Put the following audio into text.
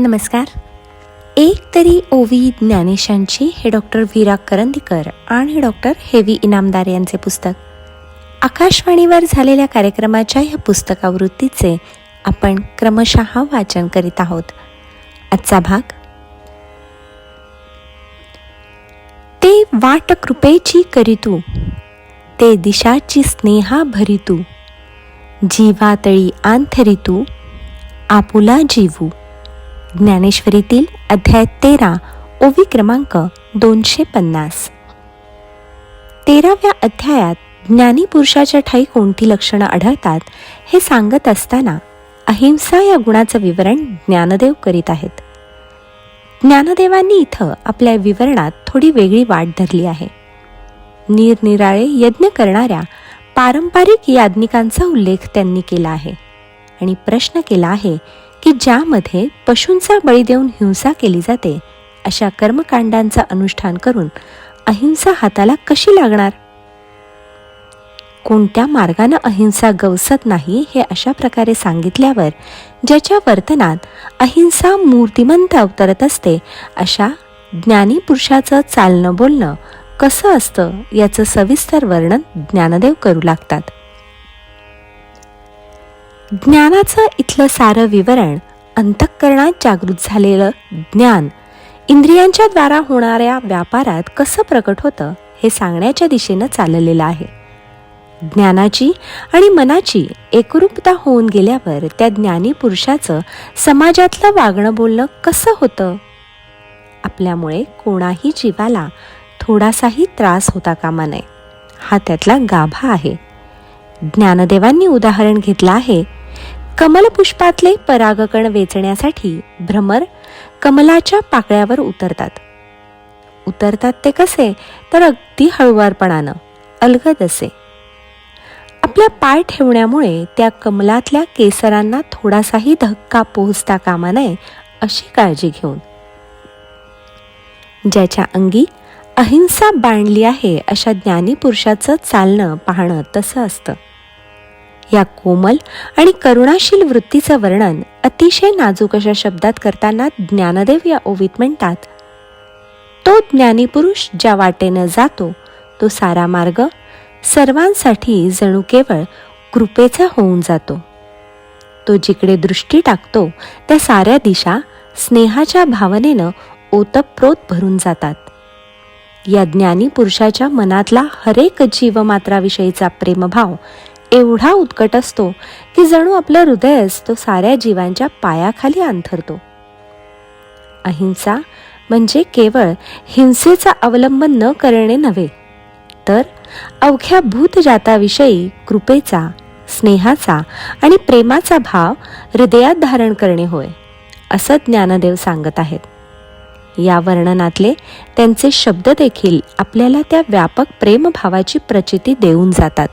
नमस्कार. एक तरी ओवी ज्ञानेशांची हे डॉक्टर वीरा करंदीकर आणि डॉक्टर हेवी इनामदार यांचे पुस्तक. आकाशवाणीवर झालेल्या कार्यक्रमाच्या ह्या पुस्तकावृत्तीचे आपण क्रमशः वाचन करीत आहोत. आजचा भाग ते वाट कृपेची करीतू ते दिशाची स्नेहा भरितू जीवातळी आंथरितू आपुला जीवू ज्ञानेश्वरीतील अध्याय तेरा ओवी क्रमांक दोनशे पन्नास. तेराव्या अध्यायात ज्ञानी पुरुषाच्या ठाई कोणती लक्षणं आढळतात हे सांगत असताना अहिंसा या गुणाचं विवरण ज्ञानदेव करीत आहेत. ज्ञानदेवांनी इथं आपल्या विवरणात थोडी वेगळी वाट धरली आहे. निरनिराळे यज्ञ करणाऱ्या पारंपरिक याज्ञिकांचा उल्लेख त्यांनी केला आहे आणि प्रश्न केला आहे की ज्यामध्ये पशूंचा बळी देऊन हिंसा केली जाते अशा कर्मकांडांचा अनुष्ठान करून अहिंसा हाताला कशी लागणार? कोणत्या मार्गानं अहिंसा गवसत नाही हे अशा प्रकारे सांगितल्यावर ज्याच्या वर्तनात अहिंसा मूर्तिमंत अवतरत असते अशा ज्ञानी पुरुषाचं चालणं बोलणं कसं असतं याचं सविस्तर वर्णन ज्ञानदेव करू लागतात. ज्ञानाचं इथलं सारं विवरण अंतःकरणात जागृत झालेलं ज्ञान इंद्रियांच्या द्वारा होणाऱ्या व्यापारात कसं प्रकट होतं हे सांगण्याच्या दिशेनं चाललेलं आहे. ज्ञानाची आणि मनाची एकरूपता होऊन गेल्यावर त्या ज्ञानी पुरुषाचं समाजातलं वागणं बोलणं कसं होतं? आपल्यामुळे कोणाही जीवाला थोडासाही त्रास होता कामा नये. हा त्यातला गाभा आहे. ज्ञानदेवांनी उदाहरण घेतलं आहे. कमलपुष्पातले परागकण वेचण्यासाठी भ्रमर कमलाच्या पाकळ्यावर उतरतात. उतरतात ते कसे? तर अगदी हळुवारपणानं अलगद असे. आपल्या पाय ठेवण्यामुळे त्या कमलातल्या केसरांना थोडासाही धक्का पोहोचता कामा नये अशी काळजी घेऊन. ज्याच्या अंगी अहिंसा बांधली आहे अशा ज्ञानी पुरुषाचं चालणं पाहणं तसं असतं. या कोमल आणि करुणाशील वृत्तीचं वर्णन अतिशय नाजूक अशा शब्दात करताना ज्ञानदेव या ओवीत म्हणतात तो ज्ञानी पुरुष ज्या वाटेनं जातो तो सारा मार्ग सर्वांसाठी जणू केवळ कृपेचा होऊन जातो. तो जिकडे दृष्टी टाकतो त्या साऱ्या दिशा स्नेहाच्या भावनेनं ओतप्रोत भरून जातात. या ज्ञानी पुरुषाच्या मनातला हरेक जीवमात्राविषयीचा प्रेमभाव एवढा उत्कट असतो की जणू आपलं हृदयच तो साऱ्या जीवांच्या पायाखाली अंथरतो. अहिंसा म्हणजे केवळ हिंसेचा अवलंबन न करणे नव्हे तर अवघ्या भूतजाताविषयी कृपेचा स्नेहाचा आणि प्रेमाचा भाव हृदयात धारण करणे होय असं ज्ञानदेव सांगत आहेत. या वर्णनातले त्यांचे शब्द देखील आपल्याला त्या व्यापक प्रेमभावाची प्रचिती देऊन जातात.